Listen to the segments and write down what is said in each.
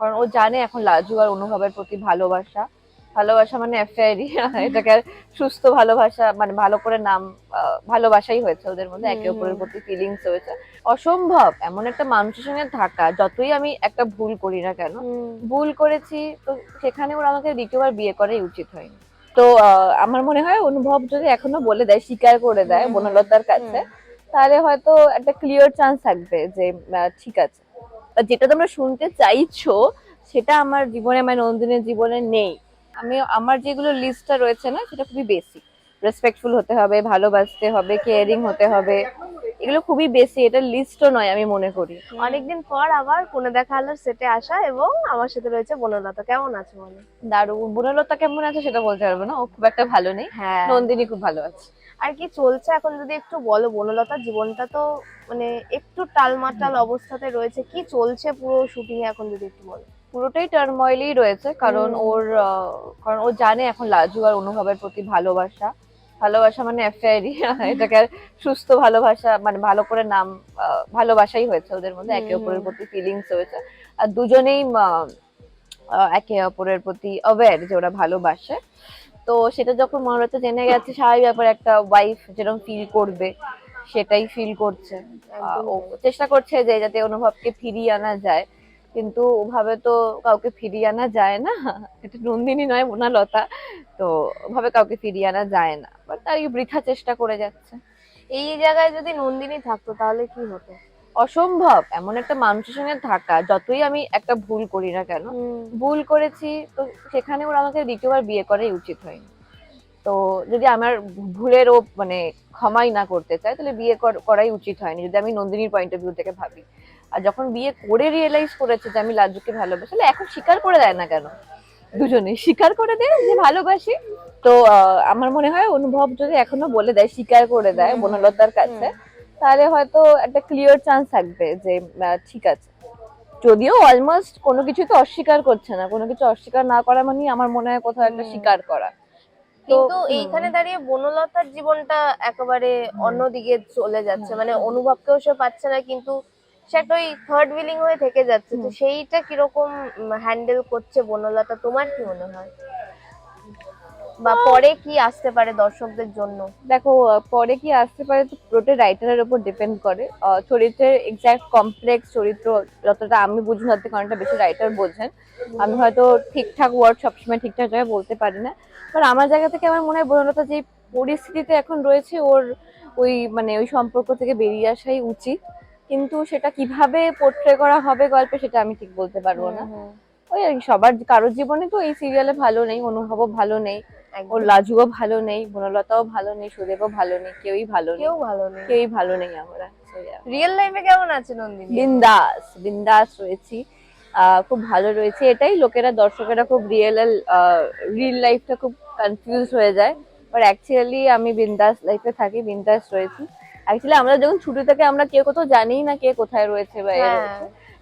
কারণ ও জানে এখন লাজু আর অনুভবের প্রতি ভালোবাসা। ভালোবাসা মানে এটাকে সুস্থ ভালোবাসা মানে ভালো করে নাম ভালোবাসাই হয়েছে ওদের মধ্যে। একে অপরের প্রতি ফিলিংস হয়েছে অসম্ভব! এমন একটা মানুষের সঙ্গে থাকা যতই আমি একটা ভুল করি না কেন ভুল করেছি তো সেখানে ওরা আমাকে দ্বিতীয়বার বিয়ে করাই উচিত হয়নি। তো আহ, আমার মনে হয় অনুভব যদি এখনও বলে দেয় স্বীকার করে দেয় বনলতার কাছে তাহলে হয়তো একটা ক্লিয়ার চান্স থাকবে যে ঠিক আছে। বা যেটা তোমরা শুনতে চাইছো, সেটা আমার জীবনে মানে নন্দিনের জীবনে নেই। আমি, আমার যেগুলো লিস্টটা রয়েছে না, সেটা খুবই বেসিক রেসপেক্টফুল হতে হবে, ভালোবাসতে হবে কেয়ারিং হতে হবে। এগুলো খুবই বেশি এটা লিস্টও নয় আমি মনে করি। অনেকদিন পর আবার কোনো দেখা আলোর সেটে আসা এবং আমার সাথে রয়েছে বনলতা। কেমন আছে বলো? দারুণ। বনলতা কেমন আছে সেটা বলতে পারব না ও খুব একটা ভালো নেই। হ্যাঁ। নন্দিনী খুব ভালো আছে। আর কি চলছে এখন যদি একটু বলো বনলতার জীবনটা তো মানে একটু টালমাটাল অবস্থাতে রয়েছে কি চলছে পুরো শুটিং এখন যদি একটু বলো? পুরোটাই টার্ময়েলই রয়েছে কারণ ওর কারণ ও জানে এখন লাজু আর অনুভবের প্রতি ভালোবাসা। ভালোবাসা মানে অ্যাফেয়ারই এটাকে আর সুস্থ ভালোবাসা মানে ভালো করে নাম ভালোবাসাই হয়েছে ওদের মধ্যে একে অপরের প্রতি ফিলিংস হয়েছে। আর দুজনেই একে অপরের প্রতি অ্যাওয়্যার যে ওরা ভালোবাসে। তো সেটা যখন মনোরথা জেনে গেছে স্বাভাবিক ব্যাপার একটা ওয়াইফ যেরকম ফিল করবে সেটাই ফিল করছে। ও চেষ্টা করছে যে যাতে অনুভবকে ফিরিয়ে আনা যায়। কিন্তু ওভাবে তো কাউকে ফিরিয়ে আনা যায় না। এটা নন্দিনী নয় মোনালতা তো ওভাবে কাউকে ফিরিয়ে আনা যায় না। বাট তাই বৃথা চেষ্টা করে যাচ্ছে। এই জায়গায় যদি নন্দিনী থাকতো তাহলে কি হতো? অসম্ভব। এমন একটা মানুষের সঙ্গে থাকা যতই আমি একটা ভুল করি না কেন ভুল করেছি তো সেখানে ওরা আমাকে দ্বিতীয়বার বিয়ে করাই উচিত হয়নি। তো যদি আমার ভুলের ও মানে ক্ষমাই না করতে চায় তাহলে বিয়ে কর- করাই উচিত হয়নি যদি আমি নন্দিনীর পয়েন্ট অফ ভিউ থেকে ভাবি। আর যখন বিয়ে করে রিয়েলাইজ করেছে যে আমি লাজুকে ভালোবাসি তাহলে এখন স্বীকার করে দেয় না কেন? দুজনে স্বীকার করে দেয় যে ভালোবাসি। তো আমার মনে হয় অনুভব যদি এখনও বলে দেয় স্বীকার করে দেয় বনলতার কাছে তাহলে হয়তো একটা ক্লিয়ার চান্স থাকবে যে ঠিক আছে। যদিও অলমোস্ট কোনো কিছু তো অস্বীকার করছে না কোনো কিছু অস্বীকার না করা মানে আমার মনে হয় কোথাও একটা স্বীকার করা। কিন্তু এইখানে দাঁড়িয়ে বনলতার জীবনটা একেবারে অন্যদিকে চলে যাচ্ছে মানে অনুভবকেও সে পাচ্ছে না কিন্তু সে একটা ওই থার্ড উইলিং হয়ে থেকে যাচ্ছে। তো সেইটা কীরকম হ্যান্ডেল করছে বনলতা? তোমার কি মনে হয়? বা পরে কি আসতে পারে দর্শকদের জন্য? দেখো পরে কি আসতে পারে তো পুরোটা রাইটারের উপর ডিপেন্ড করে। চরিত্রের এক্সাক্ট কমপ্লেক্স চরিত্র যতটা আমি বুঝি তার থেকে অনেকটা বেশি রাইটার বোঝেন। আমি হয়তো ঠিকঠাক ওয়ার্ড সবসময় ঠিকঠাক জায়গায় বলতে পারি না। কারণ আমার জায়গা থেকে আমার মনে হয় বনলতা যে পরিস্থিতিতে এখন রয়েছে ওর ওই মানে ওই সম্পর্ক থেকে বেরিয়ে আসাই উচিত। কিন্তু সেটা কীভাবে পোট্রে করা হবে গল্পে সেটা আমি ঠিক বলতে পারব না। ওই আর কি, সবার কারোর জীবনে তো এই সিরিয়ালে ভালো নেই অনুভবও ভালো নেই। ওর লাজুও ভালো নেই বনলতাও ভালো নেই সুদেবও ভালো নেই কেউই ভালো নেই। কেউ ভালো নেই। কেউই ভালো নেই আমরা রিয়েল লাইফে কেমন আছে নন্দিনী? বিন্দাস বিন্দাস রয়েছি। খুব ভালো রয়েছে এটাই লোকেরা দর্শকেরা খুব রিয়েল রিয়েল লাইফটা খুব কনফিউজ হয়ে যায়। বাট অ্যাকচুয়ালি আমি বিন্দাস লাইফে থাকি বিন্দাস রয়েছি। অ্যাকচুয়ালি আমরা যখন ছুটি থেকে আমরা কেউ কোথাও জানিই না কে কোথায় রয়েছে বা এ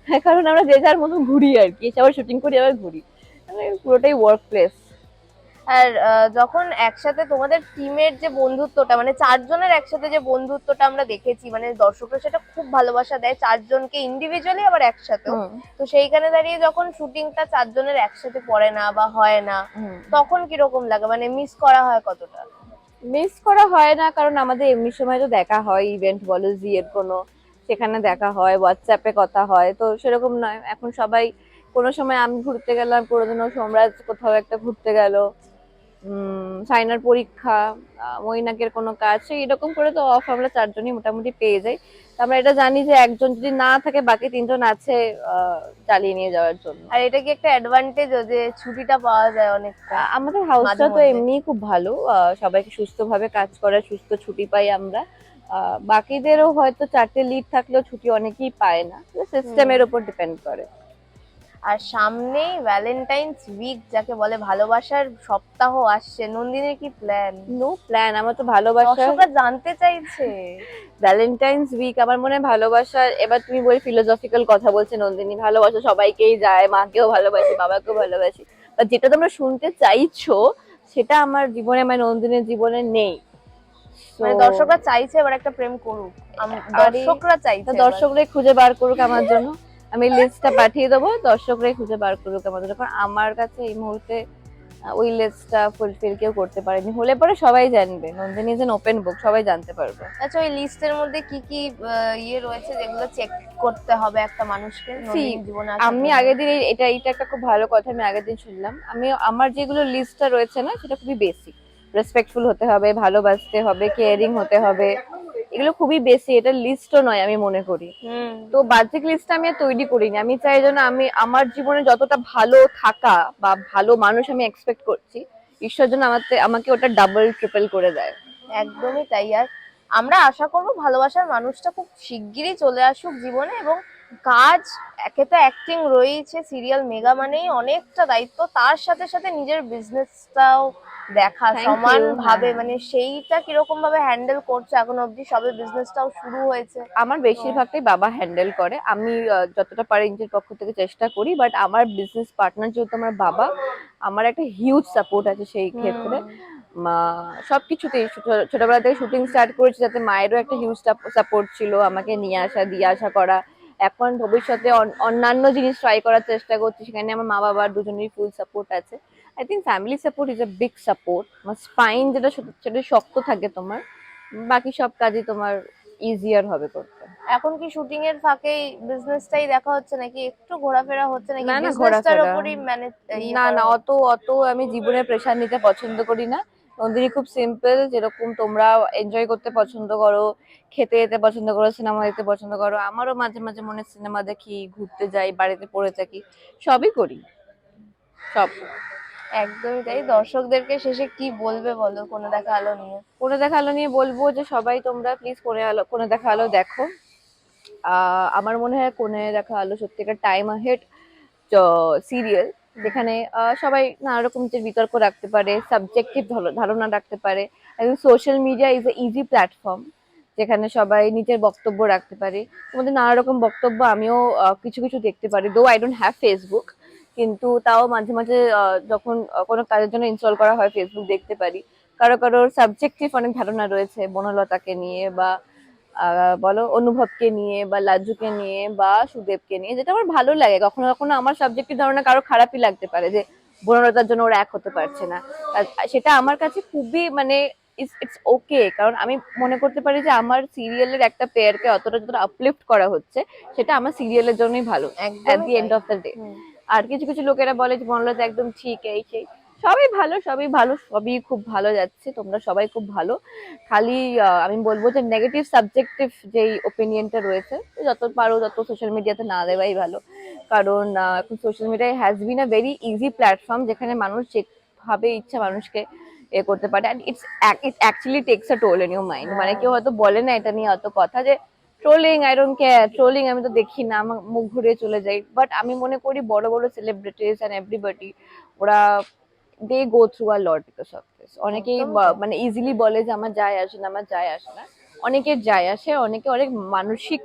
হ্যাঁ। কারণ আমরা যে যার মতো ঘুরি আর কি এসে আবার শুটিং করি আবার ঘুরি। মানে পুরোটাই ওয়ার্ক প্লেস আর যখন একসাথে তোমাদের টিমের যে বন্ধুত্বটা মানে চারজনের একসাথে যে বন্ধুত্বটা আমরা দেখেছি মানে দর্শকরা সেটা খুব ভালোবাসা দেয় চারজনকে ইন্ডিভিজুয়ালি আবার একসাথে তো সেইখানে দাঁড়িয়ে যখন শুটিংটা চারজনের একসাথে পড়ে না বা হয় না তখন কীরকম লাগে? মানে মিস করা হয় কতটা? মিস করা হয় না, কারণ আমাদের এমনি সময় তো দেখা হয় ইভেন্ট বলো জিয়ের কোনো, সেখানে দেখা হয় হোয়াটসঅ্যাপে কথা হয়, তো সেরকম নয়। এখন সবাই কোনো সময় আমি ঘুরতে গেলাম কোনো দিনও সোমরাজ কোথাও একটা ঘুরতে গেল সাইনার পরীক্ষা মইনাকের কোনো কাজ, সেই এরকম করে তো অফ আমরা চারজনই মোটামুটি পেয়ে যাই। আমরা এটা জানি যে একজন যদি না থাকে বাকি তিনজন আছে চালিয়ে নিয়ে যাওয়ার জন্য। আর এটা কি একটা অ্যাডভান্টেজ যে ছুটিটা পাওয়া যায় অনেকটা? আমাদের হাউসটা তো এমনি এমনিই খুব ভালো। আহ, সবাইকে সুস্থভাবে কাজ করার সুস্থ ছুটি পাই আমরা। আহ, বাকিদেরও হয়তো চারটে লিড থাকলেও ছুটি অনেকেই পায় না। সিস্টেমের উপর ডিপেন্ড করে। আর সামনেই ভ্যালেন্টাইন্স উইক যাকে বলে ভালোবাসার সপ্তাহ আসছে। নন্দিনীর কি প্ল্যান নো প্ল্যান আমার তো ভালোবাসা দর্শকরা জানতে চাইছে। ভ্যালেন্টাইন্স উইক আমার মনে হয় ভালোবাসা এবার তুমি বই ফিলোসফিক্যাল কথা বলছে নন্দিনী। ভালোবাসা সবাইকেই যায় মাকেও ভালোবাসি বাবাকেও ভালোবাসি। বা যেটা তোমরা শুনতে চাইছো সেটা আমার জীবনে মানে নন্দিনীর জীবনে নেই। মানে দর্শকরা চাইছে এবার একটা প্রেম করুক। আম- দর্শকরা চাইছে। দর্শকরাই খুঁজে বার করুক আমার জন্য। আমি লিস্টটা পাঠিয়ে দেবো দর্শকরাই খুঁজে বার করুক আমাদের কারণ আমার কাছে এই মুহূর্তে ওই লিস্টটা ফুলফিল কেউ করতে পারেনি। হলে পরে সবাই জানবে। নন্দিনী ইজ ওপেন বুক সবাই জানতে পারবে। আচ্ছা ওই লিস্টের মধ্যে কি কি ইয়ে রয়েছে যেগুলো চেক করতে হবে একটা মানুষকে? জীবনে আমি? আগের দিন এটা এটা একটা খুব ভালো কথা আমি আগের দিন শুনলাম। আমি আমার যেগুলো লিস্টটা রয়েছে না সেটা খুবই বেসিক রেসপেক্টফুল হতে হবে ভালোবাসতে হবে কেয়ারিং হতে হবে। এগুলো খুবই বেশি এটা লিস্টও নয় আমি মনে করি। তো বাহ্যিক লিস্টটা আমি আর তৈরি করিনি। আমি চাই যেন আমি আমার জীবনে যতটা ভালো থাকা বা ভালো মানুষ আমি এক্সপেক্ট করছি ঈশ্বর যেন আমাকে আমাকে ওটা ডাবল ট্রিপল করে দেয়। একদমই তাই। আর আমরা আশা করব ভালোবাসার মানুষটা খুব শিগগিরই চলে আসুক জীবনে এবং কাজ একে তো অ্যাক্টিং রয়েছে সিরিয়াল মেগা মানেই অনেকটা দায়িত্ব। তার সাথে সাথে নিজের বিজনেসটাও দেখা সমান ভাবে হ্যাঁ। মানে সেইটা কীরকম ভাবে হ্যান্ডেল করছে এখন অবধি? সবে বিজনেসটাও শুরু হয়েছে। আমার বেশিরভাগটাই বাবা হ্যান্ডেল করে। আমি যতটা পারি নিজের পক্ষ থেকে চেষ্টা করি বাট আমার বিজনেস পার্টনার যেহেতু আমার বাবা আমার একটা হিউজ সাপোর্ট আছে সেই ক্ষেত্রে। সবকিছুতেই ছোট- ছোটবেলা থেকে শুটিং স্টার্ট করেছি যাতে মায়েরও একটা হিউজ সাপোর্ট ছিল আমাকে নিয়ে আসা দিয়ে আসা করা। এখন ভবিষ্যতে অন্যান্য জিনিস ট্রাই করার চেষ্টা করছি সেখানে আমার মা বাবার দুজনেরই ফুল সাপোর্ট আছে। I think family support is a big support আমার স্পাইন যেটা সেটা শক্ত থাকে তোমার বাকি সব কাজই তোমার ইজিয়ার হবে করতে। এখন কি শুটিং এর ফাঁকেই বিজনেসটাই দেখা হচ্ছে নাকি? একটু ঘোরাফেরা হচ্ছে নাকি? না, না, ঘোরাফেরা। উপরই ম্যানেজ না না অত অত আমি জীবনে প্রেশার নিতে পছন্দ করি না। নন্দিনী খুব সিম্পল যেরকম তোমরা এনজয় করতে পছন্দ করো খেতে যেতে পছন্দ করো সিনেমা দেখতে পছন্দ করো আমারও মাঝে মাঝে মনে সিনেমা দেখি ঘুরতে যাই বাড়িতে পড়ে থাকি সবই করি। সব। একদমই তাই। দর্শকদেরকে শেষে কি বলবে বলো? কোনো দেখা আলো নিয়ে। কোনে দেখা আলো নিয়ে বলব যে সবাই তোমরা প্লিজ কোনে আলো কোনো দেখা আলো দেখো। আমার মনে হয় কোনে দেখা আলো সত্যিকার টাইম আহেড সিরিয়াল যেখানে সবাই নানা রকম যে বিতর্ক রাখতে পারে সাবজেক্টিভ ধারণা রাখতে পারে। এবং social media is a easy platform যেখানে সবাই নিজের বক্তব্য রাখতে পারে। তোমাদের নানা রকম বক্তব্য আমিও কিছু কিছু দেখতে পারি though I don't have Facebook কিন্তু তাও মাঝে মাঝে যখন কোনো কাজের জন্য ইনস্টল করা হয় ফেসবুক দেখতে পারি। কারও কারোর সাবজেক্টিভ অনেক ধারণা রয়েছে বনলতাকে নিয়ে বা বলো অনুভবকে নিয়ে বা লাজ্জুকে নিয়ে বা সুদেবকে নিয়ে যেটা আমার ভালো লাগে। কখনো কখনো আমার সাবজেক্টিভ ধারণা কারও খারাপই লাগতে পারে যে বনলতার জন্য ওরা এক হতে পারছে না। সেটা আমার কাছে খুবই মানে ইটস ওকে কারণ আমি মনে করতে পারি যে আমার সিরিয়ালের একটা পেয়ারকে অতটা যতটা আপলিফট করা হচ্ছে সেটা আমার সিরিয়ালের জন্যই ভালো at the end of the day আর কিছু কিছু লোকেরা বলে যে বনলতা একদম ঠিক, এই সেই। সবই ভালো সবই ভালো, সবই খুব ভালো যাচ্ছে, তোমরা সবাই খুব ভালো। খালি আমি বলব যে নেগেটিভ সাবজেক্টিভ যেই ওপিনিয়নটা রয়েছে, যত পারো তত সোশ্যাল মিডিয়াতে না দেওয়াই ভালো। কারণ এখন social media has been a very easy platform যেখানে মানুষ যেভাবে ইচ্ছা মানুষকে এ করতে পারে। And it's it actually takes a toll in your mind মানে কেউ হয়তো বলে না এটা নিয়ে অত কথা যে trolling I don't care trolling আমি তো দেখি না আমার মুখ ঘুরে চলে যাই বাট আমি মনে করি বড় বড় সেলিব্রিটিস অ্যান্ড এভরিবডি ওরা they go through a lot because of this অনেকেই। মানে ইজিলি বলে যে আমার যায় আসে না আমার যায় আসে না। অনেকের যায় আসে অনেকে অনেক মানসিক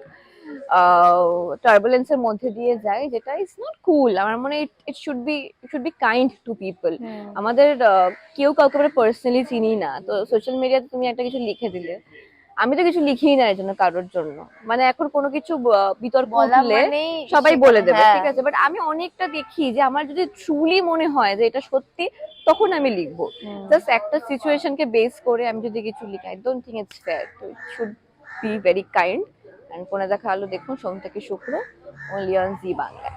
টার্বুলেন্সের মধ্যে দিয়ে যায় যেটা ইজ নট কুল আমার মনে হয় it should be it should be kind to people আমাদের কেউ কাউকে আমরা পার্সোনালি চিনি না। তো সোশ্যাল মিডিয়াতে তুমি একটা কিছু লিখে দিলে আমি তো কিছু লিখিই না এর জন্য কারোর জন্য। মানে এখন কোনো কিছু বিতর্ক হলে সবাই বলে দেবে হ্যাঁ। ঠিক আছে? বাট আমি অনেকটা দেখি যে আমার যদি ট্রুলি মনে হয় যে এটা সত্যি তখন আমি লিখব। জাস্ট একটা সিচুয়েশনকে বেস করে আমি যদি কিছু লিখি I don't think it's fair তো it should be very kind and কোনে দেখা আলো দেখুন সোম থেকে শুক্র অনলি অন জি বাংলা